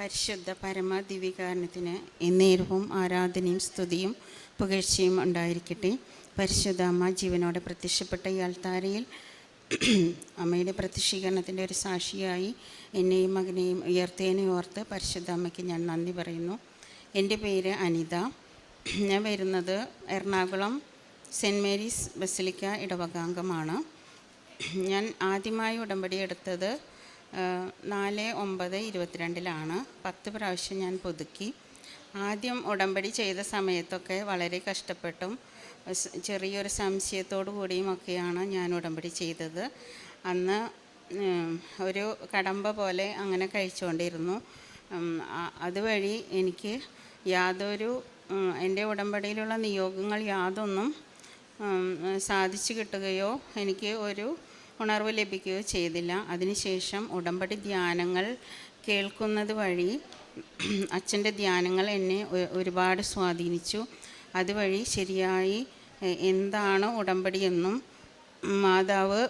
പരിശുദ്ധ പരമ ദിവ്യകാരണത്തിന് എന്നേരവും ആരാധനയും സ്തുതിയും പുകഴ്ചയും ഉണ്ടായിരിക്കട്ടെ. പരിശുദ്ധ അമ്മ ജീവനോടെ പ്രത്യക്ഷപ്പെട്ട ഈ അൾത്താരയിൽ അമ്മയുടെ പ്രത്യക്ഷീകരണത്തിന്റെ ഒരു സാക്ഷിയായി എന്നെയും മകനെയും ഉയർത്തേനെ ഓർത്ത് പരിശുദ്ധ അമ്മയ്ക്ക് ഞാൻ നന്ദി പറയുന്നു. എന്റെ പേര് അനിത. ഞാൻ വരുന്നത് എറണാകുളം സെന്റ് മേരീസ് ബസിലിക്ക ഇടവകാംഗമാണ്. ഞാൻ ആദ്യമായി ഉടമ്പടി എടുത്തത് നാല് ഒമ്പത് ഇരുപത്തിരണ്ടിലാണ്. പത്ത് പ്രാവശ്യം ഞാൻ പുതുക്കി. ആദ്യം ഉടമ്പടി ചെയ്ത സമയത്തൊക്കെ വളരെ കഷ്ടപ്പെട്ടും ചെറിയൊരു സംശയത്തോടു കൂടിയും ഒക്കെയാണ് ഞാൻ ഉടമ്പടി ചെയ്തത്. അന്ന് ഒരു കടമ്പ പോലെ അങ്ങനെ കഴിച്ചുകൊണ്ടിരുന്നു. അതുവഴി എനിക്ക് യാതൊരു എന്റെ ഉടമ്പടിയിലുള്ള നിയോഗങ്ങൾ യാതൊന്നും സാധിച്ചു കിട്ടുകയോ എനിക്ക് ഒരു ഉണർവ് ലഭിക്കുകയോ ചെയ്തില്ല. അതിനുശേഷം ഉടമ്പടി ധ്യാനങ്ങൾ കേൾക്കുന്നത് വഴി അച്ഛന്റെ ധ്യാനങ്ങൾ എന്നെ ഒരുപാട് സ്വാധീനിച്ചു. അതുവഴി ശരിയായി എന്താണ് ഉടമ്പടിയെന്നും മാതാവ്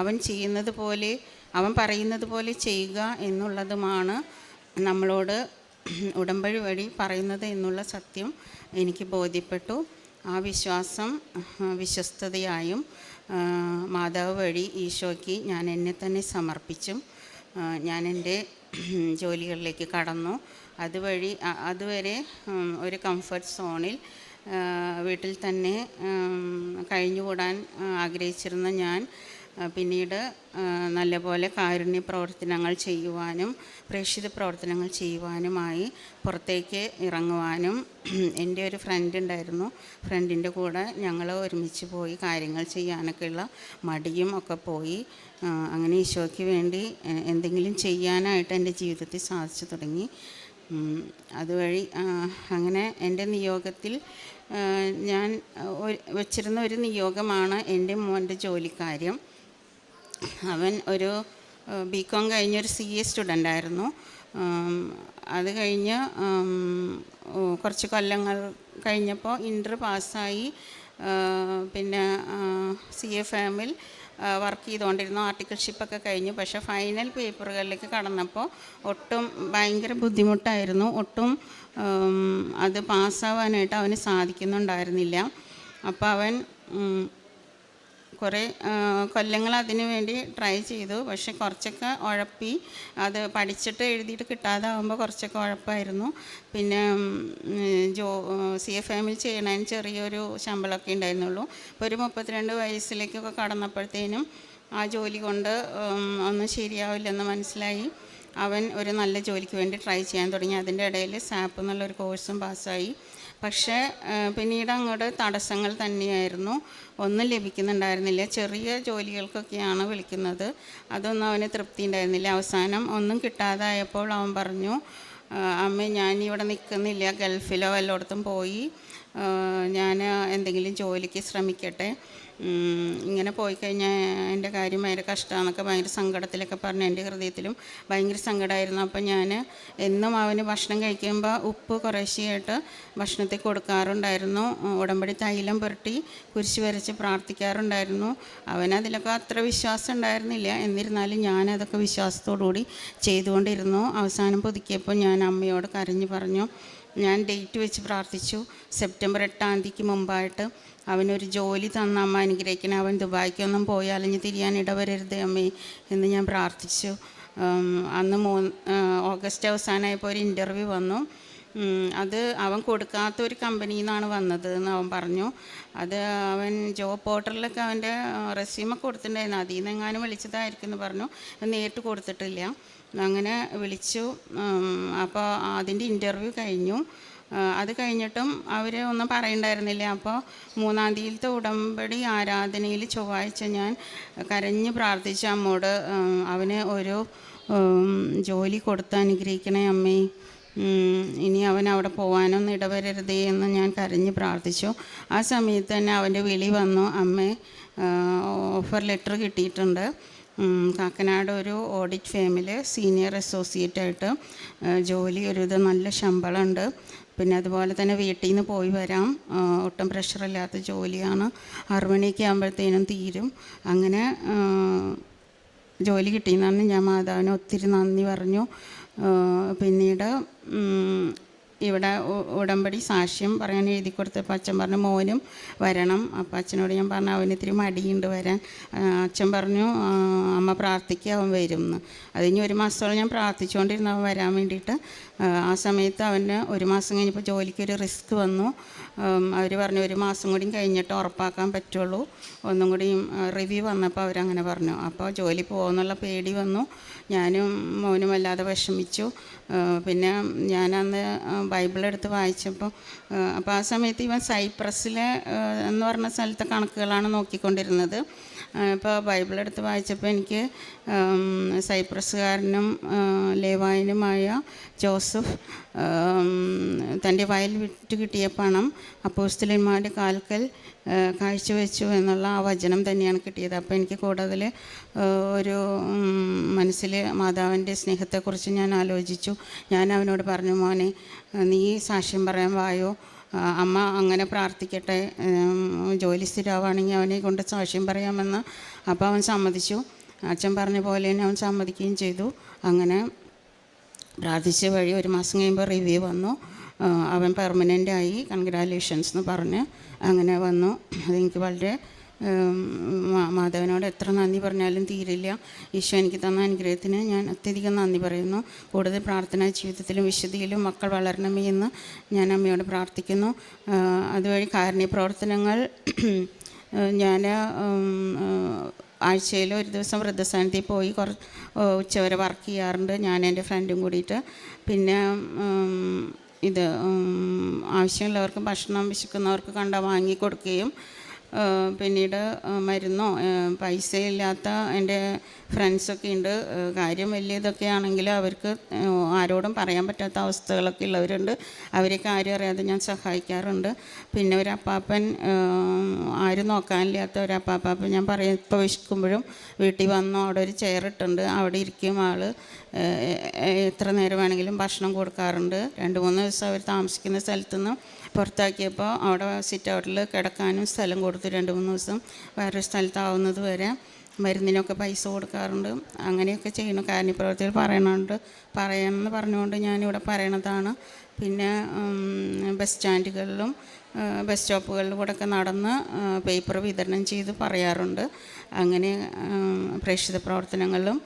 അവൻ ചെയ്യുന്നത് പോലെ അവൻ പറയുന്നത് പോലെ ചെയ്യുക എന്നുള്ളതുമാണ് നമ്മളോട് ഉടമ്പടി വഴി പറയുന്നത് എന്നുള്ള സത്യം എനിക്ക് ബോധ്യപ്പെട്ടു. ആ വിശ്വാസം വിശ്വസ്തതയായും മാതാവ് വഴി ഈശോയ്ക്ക് ഞാൻ എന്നെ തന്നെ സമർപ്പിച്ചും ഞാൻ എന്റെ ജോലികളിലേക്ക് കടന്നു. അതുവഴി അതുവരെ ഒരു കംഫർട്ട് സോണിൽ വീട്ടിൽ തന്നെ കഴിഞ്ഞുകൂടാൻ ആഗ്രഹിച്ചിരുന്ന ഞാൻ പിന്നീട് നല്ലപോലെ കാരുണ്യ പ്രവർത്തനങ്ങൾ ചെയ്യുവാനും പ്രേക്ഷിത പ്രവർത്തനങ്ങൾ ചെയ്യുവാനുമായി പുറത്തേക്ക് ഇറങ്ങുവാനും എന്റെ ഒരു ഫ്രണ്ട് ഉണ്ടായിരുന്നു. ഫ്രണ്ടിന്റെ കൂടെ ഞങ്ങൾ ഒരുമിച്ച് പോയി കാര്യങ്ങൾ ചെയ്യാനൊക്കെയുള്ള മടിയും ഒക്കെ പോയി. അങ്ങനെ ഈശോയ്ക്ക് വേണ്ടി എന്തെങ്കിലും ചെയ്യാനായിട്ട് എന്റെ ജീവിതത്തിൽ സാധിച്ചു തുടങ്ങി. അതുവഴി അങ്ങനെ എന്റെ നിയോഗത്തിൽ ഞാൻ വെച്ചിരുന്ന ഒരു നിയോഗമാണ് എന്റെ മോന്റെ ജോലിക്കാര്യം. അവൻ ഒരു ബി കോം കഴിഞ്ഞൊരു സി എ സ്റ്റുഡന്റ് ആയിരുന്നു. അത് കഴിഞ്ഞ് കുറച്ച് കൊല്ലങ്ങൾ കഴിഞ്ഞപ്പോൾ ഇന്റർ പാസ്സായി. പിന്നെ സി എ ഫാമിൽ വർക്ക് ചെയ്തുകൊണ്ടിരുന്നു. ആർട്ടിക്കിൾഷിപ്പൊക്കെ കഴിഞ്ഞു. പക്ഷെ ഫൈനൽ പേപ്പറുകളിലേക്ക് കടന്നപ്പോൾ ഒട്ടും ഭയങ്കര ബുദ്ധിമുട്ടായിരുന്നു. ഒട്ടും അത് പാസ്സാവാനായിട്ട് അവന് സാധിക്കുന്നുണ്ടായിരുന്നില്ല. അപ്പോൾ അവൻ കുറേ കൊല്ലങ്ങൾ അതിനു വേണ്ടി ട്രൈ ചെയ്തു. പക്ഷെ കുറച്ചൊക്കെ ഉഴപ്പി. അത് പഠിച്ചിട്ട് എഴുതിയിട്ട് കിട്ടാതാവുമ്പോൾ കുറച്ചൊക്കെ ഉഴപ്പായിരുന്നു. പിന്നെ ജോ സി എഫ് എമ്മിൽ ചെയ്യണതിന് ചെറിയൊരു ശമ്പളമൊക്കെ ഉണ്ടായിരുന്നുള്ളൂ. ഇപ്പോൾ ഒരു മുപ്പത്തിരണ്ട് വയസ്സിലേക്കൊക്കെ കടന്നപ്പോഴത്തേനും ആ ജോലി കൊണ്ട് ഒന്നും ശരിയാവില്ലെന്ന് മനസ്സിലായി. അവൻ ഒരു നല്ല ജോലിക്ക് വേണ്ടി ട്രൈ ചെയ്യാൻ തുടങ്ങി. അതിന്റെ ഇടയിൽ സാപ്പ് എന്നുള്ളൊരു കോഴ്സും പാസ്സായി പക്ഷേ പിന്നീട് അങ്ങോട്ട് തടസ്സങ്ങൾ തന്നെയായിരുന്നു. ഒന്നും ലഭിക്കുന്നുണ്ടായിരുന്നില്ല. ചെറിയ ജോലികൾക്കൊക്കെയാണ് വിളിക്കുന്നത്. അതൊന്നും അവന് തൃപ്തി ഉണ്ടായിരുന്നില്ല. അവസാനം ഒന്നും കിട്ടാതായപ്പോൾ അവൻ പറഞ്ഞു അമ്മ ഞാൻ ഞാനിവിടെ നിൽക്കുന്നില്ല. ഗൾഫിലോ എല്ലായിടത്തും പോയി ഞാൻ എന്തെങ്കിലും ജോലിക്ക് ശ്രമിക്കട്ടെ. ഇങ്ങനെ പോയി കഴിഞ്ഞാൽ എന്റെ കാര്യം ഭയങ്കര കഷ്ടമാണെന്നൊക്കെ ഭയങ്കര സങ്കടത്തിലൊക്കെ പറഞ്ഞു എന്റെ ഹൃദയത്തിലും ഭയങ്കര സങ്കടമായിരുന്നു. അപ്പം ഞാൻ എന്നും അവന് ഭക്ഷണം കഴിക്കുമ്പോൾ ഉപ്പ് കുറേശ്ശെയായിട്ട് ഭക്ഷണത്തിൽ കൊടുക്കാറുണ്ടായിരുന്നു. ഉടമ്പടി തൈലം പുരട്ടി കുരിശ് വരച്ച് പ്രാർത്ഥിക്കാറുണ്ടായിരുന്നു. അവനതിലൊക്കെ അത്ര വിശ്വാസം ഉണ്ടായിരുന്നില്ല. എന്നിരുന്നാലും ഞാനതൊക്കെ വിശ്വാസത്തോടു കൂടി ചെയ്തുകൊണ്ടിരുന്നു. അവസാനം പുതുക്കിയപ്പോൾ ഞാൻ അമ്മയോട് കരഞ്ഞു പറഞ്ഞു ഞാൻ ഡേറ്റ് വെച്ച് പ്രാർത്ഥിച്ചു. സെപ്റ്റംബർ എട്ടാം തീയതിക്ക് മുമ്പായിട്ട് അവനൊരു ജോലി തന്ന അമ്മ അനുഗ്രഹിക്കണം. അവൻ ദുബായ്ക്കൊന്നും പോയി അലഞ്ഞു തിരിയാൻ ഇടവരരുത് അമ്മേ എന്ന് ഞാൻ പ്രാർത്ഥിച്ചു. അന്ന് മൂ ഓഗസ്റ്റ് അവസാനമായപ്പോൾ ഒരു ഇന്റർവ്യൂ വന്നു. അത് അവൻ കൊടുക്കാത്ത ഒരു കമ്പനിയിൽ നിന്നാണ് വന്നത് എന്ന് അവൻ പറഞ്ഞു. അത് അവൻ ജോബ് പോർട്ടലിലൊക്കെ അവന്റെ റെസ്യൂമൊക്കെ കൊടുത്തിട്ടുണ്ടായിരുന്നു. അതിൽ നിന്ന് എങ്ങാനും വിളിച്ചതായിരിക്കും എന്ന് പറഞ്ഞു നേരിട്ട് കൊടുത്തിട്ടില്ല. അങ്ങനെ വിളിച്ചു. അപ്പോൾ അതിന്റെ ഇന്റർവ്യൂ കഴിഞ്ഞു. അത് കഴിഞ്ഞിട്ടും അവർ ഒന്നും പറയണ്ടായിരുന്നില്ല? അപ്പോൾ മൂന്നാം തീയതിയിലത്തെ ഉടമ്പടി ആരാധനയിൽ ചൊവ്വാഴ്ച ഞാൻ കരഞ്ഞ് പ്രാർത്ഥിച്ച അമ്മോട് അവന് ഒരു ജോലി കൊടുത്ത് അനുഗ്രഹിക്കണേ അമ്മേ. ഇനി അവൻ അവിടെ പോകാനൊന്നും ഇടവരരുതേ എന്ന് ഞാൻ കരഞ്ഞ് പ്രാർത്ഥിച്ചു. ആ സമയത്ത് തന്നെ അവന്റെ വിളി വന്നു അമ്മേ ഓഫർ ലെറ്റർ കിട്ടിയിട്ടുണ്ട്. കാക്കനാട് ഒരു ഓഡിറ്റ് ഫേമിൽ സീനിയർ അസോസിയേറ്റ് ആയിട്ട് ജോലി ജോലി ഒരുവിധം നല്ല ശമ്പളമുണ്ട്. പിന്നെ അതുപോലെ തന്നെ വീട്ടിൽ നിന്ന് പോയി വരാം. ഒട്ടും പ്രഷറില്ലാത്ത ജോലിയാണ്. ആറു മണിയൊക്കെ ആകുമ്പോഴത്തേനും തീരും. അങ്ങനെ ജോലി കിട്ടിയെന്നാണ് ഞാൻ മാതാവിന് ഒത്തിരി നന്ദി പറഞ്ഞു. പിന്നീട് ഇവിടെ ഉടമ്പടി സാക്ഷ്യം പറയാൻ എഴുതി കൊടുത്തപ്പോൾ അച്ഛൻ പറഞ്ഞു മോനും വരണം. അപ്പം അച്ഛനോട് ഞാൻ പറഞ്ഞു അവന് ഇത്തിരി മടിയുണ്ട് വരാൻ. അച്ഛൻ പറഞ്ഞു അമ്മ പ്രാർത്ഥിക്കുക അവൻ വരും എന്ന് അത് ഇനി ഒരു മാസത്തോളം ഞാൻ പ്രാർത്ഥിച്ചുകൊണ്ടിരുന്നു അവൻ വരാൻ വേണ്ടിയിട്ട്. ആ, സമയത്ത് അവന് ഒരു മാസം കഴിഞ്ഞപ്പോൾ ജോലിക്ക് ഒരു റിസ്ക് വന്നു. അവർ പറഞ്ഞു ഒരു മാസം കൂടി കഴിഞ്ഞിട്ട് ഉറപ്പാക്കാൻ പറ്റുള്ളൂ. ഒന്നും കൂടി റിവ്യൂ വന്നപ്പോൾ അവരങ്ങനെ പറഞ്ഞു. അപ്പോൾ ജോലി പോകുമെന്നുള്ള പേടി വന്നു. ഞാനും മോനും അല്ലാതെ വിഷമിച്ചു. പിന്നെ ഞാനന്ന് ബൈബിൾ എടുത്ത് വായിച്ചപ്പോൾ അപ്പോൾ ആ സമയത്ത് ഇവൻ സൈപ്രസിലെ എന്ന് പറഞ്ഞ സ്ഥലത്തെ കണക്കുകളാണ് നോക്കിക്കൊണ്ടിരുന്നത്. ഇപ്പോൾ ബൈബിൾ എടുത്ത് വായിച്ചപ്പോൾ എനിക്ക് സൈപ്രസുകാരനും ലേവായനുമായ ലേവായനുമായ ജോസഫ് തന്റെ വയൽ വിറ്റ് കിട്ടിയ പണം അപ്പോസ്തലന്മാരുടെ കാൽക്കൽ കാഴ്ചവെച്ചു എന്നുള്ള ആ വചനം തന്നെയാണ് കിട്ടിയത്. അപ്പോൾ എനിക്ക് കൂടുതൽ ഒരു മനസ്സിൽ മാതാവിന്റെ സ്നേഹത്തെക്കുറിച്ച് ഞാൻ ആലോചിച്ചു. ഞാൻ അവനോട് പറഞ്ഞു മോനെ നീ സാക്ഷ്യം പറയാൻ വായോ? അമ്മ അങ്ങനെ പ്രാർത്ഥിക്കട്ടെ. ജോലി സ്ഥിരമാണെങ്കിൽ അവനെ കൊണ്ട് സാക്ഷ്യം പറയാമെന്ന്. അപ്പോൾ അവൻ സമ്മതിച്ചു. അച്ഛൻ പറഞ്ഞ പോലെ തന്നെ അവൻ സമ്മതിക്കുകയും ചെയ്തു. അങ്ങനെ പ്രാർത്ഥിച്ച വഴി ഒരു മാസം കഴിയുമ്പോൾ റിവ്യൂ വന്നു. അവൻ പെർമനന്റ് ആയി കൺഗ്രാലേഷൻസ് എന്ന് പറഞ്ഞ് അങ്ങനെ വന്നു. അതെനിക്ക് വളരെ മാധവനോട് എത്ര നന്ദി പറഞ്ഞാലും തീരില്ല. ഈശോ എനിക്ക് തന്ന അനുഗ്രഹത്തിന് ഞാൻ അത്യധികം നന്ദി പറയുന്നു. കൂടുതൽ പ്രാർത്ഥനാ ജീവിതത്തിലും വിശുദ്ധിയിലും മക്കൾ വളരണമേ എന്ന് ഞാൻ അമ്മയോട് പ്രാർത്ഥിക്കുന്നു. അതുവഴി കാരുണ്യ പ്രവർത്തനങ്ങൾ ഞാൻ ആഴ്ചയിൽ ഒരു ദിവസം വൃദ്ധസ്ഥാനത്തിൽ പോയി കുറ ഉച്ചവരെ വർക്ക് ചെയ്യാറുണ്ട്. ഞാൻ എന്റെ ഫ്രണ്ടും കൂടിയിട്ട്. പിന്നെ ഇത് ആവശ്യമുള്ളവർക്ക് ഭക്ഷണം വിശക്കുന്നവർക്ക് കണ്ട വാങ്ങി കൊടുക്കുകയും പിന്നീട് മരുന്നോ ആ, പൈസ ഇല്ലാത്ത എന്റെ ഫ്രണ്ട്സൊക്കെ ഉണ്ട് കാര്യം വലിയതൊക്കെ ആണെങ്കിൽ അവർക്ക് ആരോടും പറയാൻ പറ്റാത്ത അവസ്ഥകളൊക്കെ ഉള്ളവരുണ്ട്. അവരെ ആരും അറിയാതെ ഞാൻ സഹായിക്കാറുണ്ട്. പിന്നെ ഒരു അപ്പാപ്പൻ ആരും നോക്കാനില്ലാത്ത ഒരു അപ്പാപ്പാപ്പൻ ഞാൻ പറയും ഇപ്പോൾ വിശക്കുമ്പോഴും വീട്ടിൽ വന്നു അവിടെ ഒരു ചെയർ ഇട്ടുണ്ട്. അവിടെ ഇരിക്കും ആൾ എത്ര നേരം വേണമെങ്കിലും ഭക്ഷണം കൊടുക്കാറുണ്ട്. രണ്ട് മൂന്ന് ദിവസം അവർ താമസിക്കുന്ന സ്ഥലത്തു പുറത്താക്കിയപ്പോൾ അവിടെ സിറ്റ് ഔട്ടിൽ കിടക്കാനും സ്ഥലം കൊടുത്തു രണ്ട് മൂന്ന് ദിവസം വേറൊരു സ്ഥലത്താവുന്നത് വരെ മരുന്നിനൊക്കെ പൈസ കൊടുക്കാറുണ്ട്. അങ്ങനെയൊക്കെ ചെയ്യുന്നു. കാരുണ്യപ്രവർത്തികൾ പറയണുണ്ട്. പറയണമെന്ന് പറഞ്ഞുകൊണ്ട് ഞാനിവിടെ പറയണതാണ്. പിന്നെ ബസ് സ്റ്റാൻഡുകളിലും ബസ് സ്റ്റോപ്പുകളിലും കൂടെ ഒക്കെ നടന്ന് പേപ്പർ വിതരണം ചെയ്ത് പറയാറുണ്ട്. അങ്ങനെ പ്രേക്ഷിത പ്രവർത്തനങ്ങളിലും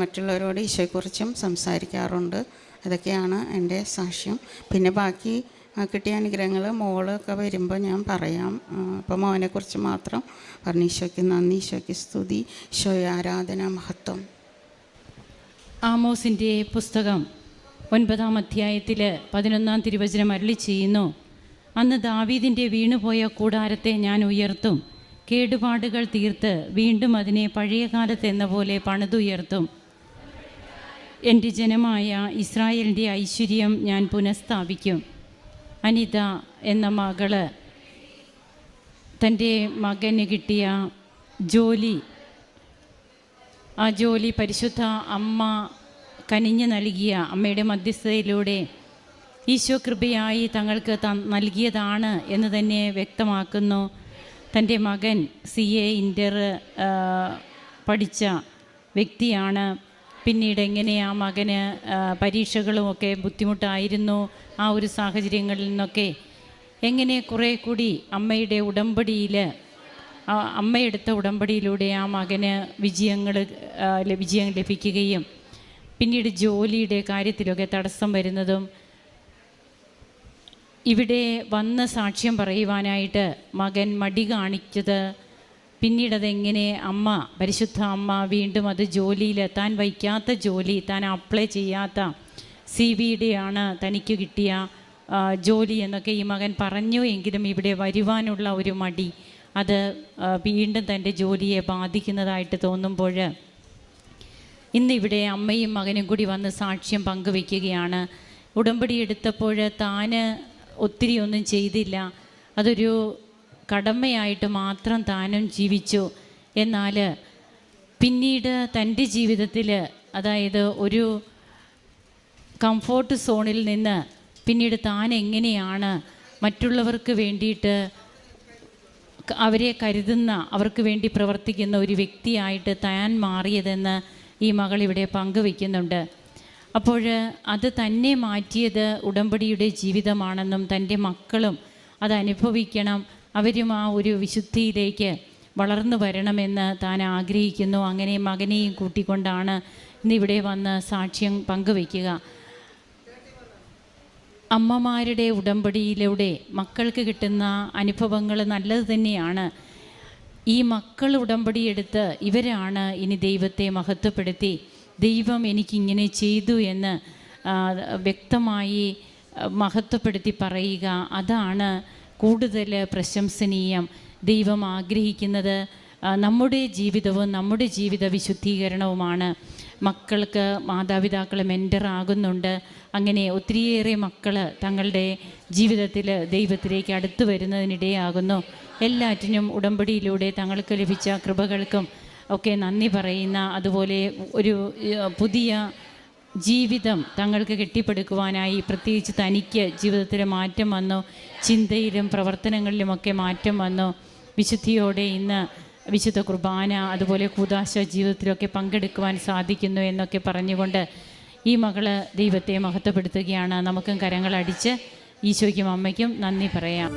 മറ്റുള്ളവരോട് ഈശോയെക്കുറിച്ചും സംസാരിക്കാറുണ്ട്. അതൊക്കെയാണ് എന്റെ സാക്ഷ്യം. പിന്നെ ബാക്കി കിട്ടിയ അനുഗ്രഹങ്ങൾ മോളൊക്കെ വരുമ്പോൾ ഞാൻ പറയാം. അപ്പോൾ മോനെക്കുറിച്ച് മാത്രം പറഞ്ഞു. ഈശോയ്ക്ക് നന്ദി ഈശോയ്ക്ക് സ്തുതി ഈശോയെ ആരാധന മഹത്വം. ആമോസിന്റെ പുസ്തകം ഒൻപതാം അധ്യായത്തിൽ പതിനൊന്നാം തിരുവചനം അരളി ചെയ്യുന്നു. അന്ന് ദാവീദിന്റെ വീണുപോയ കൂടാരത്തെ ഞാൻ ഉയർത്തും. കേടുപാടുകൾ തീർത്ത് വീണ്ടും അതിനെ പഴയ കാലത്തെന്ന പോലെ പണിതുയർത്തും. എന്റെ ജനമായ ഇസ്രായേലിന്റെ ഐശ്വര്യം ഞാൻ പുനഃസ്ഥാപിക്കും. അനിത എന്ന മകൾ തന്റെ മകന് കിട്ടിയ ജോലി. ആ ജോലി പരിശുദ്ധ അമ്മ കനിഞ്ഞു നൽകിയ അമ്മയുടെ മധ്യസ്ഥതയിലൂടെ ഈശോ കൃപയായി തങ്ങൾക്ക് ത നൽകിയതാണ് എന്ന് തന്നെ വ്യക്തമാക്കുന്നു. തന്റെ മകൻ സി എ ഇന്റർ പഠിച്ച വ്യക്തിയാണ്. പിന്നീട് എങ്ങനെയാ ആ മകന് പരീക്ഷകളുമൊക്കെ ബുദ്ധിമുട്ടായിരുന്നു ആ ഒരു സാഹചര്യങ്ങളിൽ നിന്നൊക്കെ എങ്ങനെ കുറേ കൂടി അമ്മയുടെ ഉടമ്പടിയിൽ അമ്മയെടുത്ത ഉടമ്പടിയിലൂടെ ആ മകന് വിജയങ്ങൾ വിജയം ലഭിക്കുകയും പിന്നീട് ജോലിയുടെ കാര്യത്തിലൊക്കെ തടസ്സം വരുന്നതും ഇവിടെ വന്ന് സാക്ഷ്യം പറയുവാനായിട്ട് മകൻ മടി കാണിച്ചത് പിന്നീട് അതെങ്ങനെ അമ്മ പരിശുദ്ധ അമ്മ വീണ്ടും അത് ജോലിയിൽ താൻ വയ്ക്കാത്ത ജോലി താൻ അപ്ലൈ ചെയ്യാത്ത സി വിയുടെയാണ് തനിക്ക് കിട്ടിയ ജോലി എന്നൊക്കെ ഈ മകൻ പറഞ്ഞു എങ്കിലും ഇവിടെ വരുവാനുള്ള ഒരു മടി. അത് വീണ്ടും തന്റെ ജോലിയെ ബാധിക്കുന്നതായിട്ട് തോന്നുമ്പോൾ ഇന്നിവിടെ അമ്മയും മകനും കൂടി വന്ന് സാക്ഷ്യം പങ്കുവെക്കുകയാണ് ഉടമ്പടി എടുത്തപ്പോൾ താന് ഒത്തിരി ഒന്നും ചെയ്തില്ല. അതൊരു കടമയായിട്ട് മാത്രം താനും ജീവിച്ചു എന്നാൽ പിന്നീട് തന്റെ ജീവിതത്തിൽ അതായത് ഒരു കംഫോർട്ട് സോണിൽ നിന്ന് പിന്നീട് താൻ എങ്ങനെയാണ് മറ്റുള്ളവർക്ക് വേണ്ടിയിട്ട് അവരെ കരുതുന്ന അവർക്ക് വേണ്ടി പ്രവർത്തിക്കുന്ന ഒരു വ്യക്തിയായിട്ട് താൻ മാറിയതെന്ന് ഈ മകൾ ഇവിടെ പങ്കുവെക്കുന്നുണ്ട് അപ്പോൾ അത് തന്നെ മാറ്റിയത് ഉടമ്പടിയുടെ ജീവിതമാണെന്നും തന്റെ മക്കളും അത് അനുഭവിക്കണം അവരും ആ ഒരു വിശുദ്ധിയിലേക്ക് വളർന്നു വരണമെന്ന് താൻ ആഗ്രഹിക്കുന്നു. അങ്ങനെ മകനെയും കൂട്ടിക്കൊണ്ടാണ് ഇന്നിവിടെ വന്ന് സാക്ഷ്യം പങ്കുവയ്ക്കുക. അമ്മമാരുടെ ഉടമ്പടിയിലൂടെ മക്കൾക്ക് കിട്ടുന്ന അനുഭവങ്ങൾ നല്ലത് തന്നെയാണ്. ഈ മക്കൾ ഉടമ്പടിയെടുത്ത് ഇവരാണ് ഇനി ദൈവത്തെ മഹത്വപ്പെടുത്തി. ദൈവം എനിക്കിങ്ങനെ ചെയ്തു എന്ന് വ്യക്തമായി മഹത്വപ്പെടുത്തി പറയുക. അതാണ് കൂടുതൽ പ്രശംസനീയം ദൈവം ആഗ്രഹിക്കുന്നത് നമ്മുടെ ജീവിതവും നമ്മുടെ ജീവിത വിശുദ്ധീകരണവുമാണ്. മക്കൾക്ക് മാതാപിതാക്കൾ മെന്ററാകുന്നുണ്ട് അങ്ങനെ ഒത്തിരിയേറെ മക്കൾ തങ്ങളുടെ ജീവിതത്തിൽ ദൈവത്തിലേക്ക് അടുത്തു വരുന്നതിനിടയാകുന്നു. എല്ലാറ്റിനും ഉടമ്പടിയിലൂടെ തങ്ങൾക്ക് ലഭിച്ച കൃപകൾക്കും ഒക്കെ നന്ദി പറയുന്ന അതുപോലെ ഒരു പുതിയ ജീവിതം തങ്ങൾക്ക് കെട്ടിപ്പടുക്കുവാനായി പ്രത്യേകിച്ച് തനിക്ക് ജീവിതത്തിൽ മാറ്റം വന്നു ചിന്തയിലും പ്രവർത്തനങ്ങളിലുമൊക്കെ മാറ്റം വന്നു. വിശുദ്ധിയോടെ ഇന്ന് വിശുദ്ധ കുർബാന അതുപോലെ കൂതാശ ജീവിതത്തിലൊക്കെ പങ്കെടുക്കുവാൻ സാധിക്കുന്നു എന്നൊക്കെ പറഞ്ഞുകൊണ്ട് ഈ മകൾ ദൈവത്തെ മഹത്വപ്പെടുത്തുകയാണ്. നമുക്കും കരങ്ങളടിച്ച് ഈശോയ്ക്കും അമ്മയ്ക്കും നന്ദി പറയാം.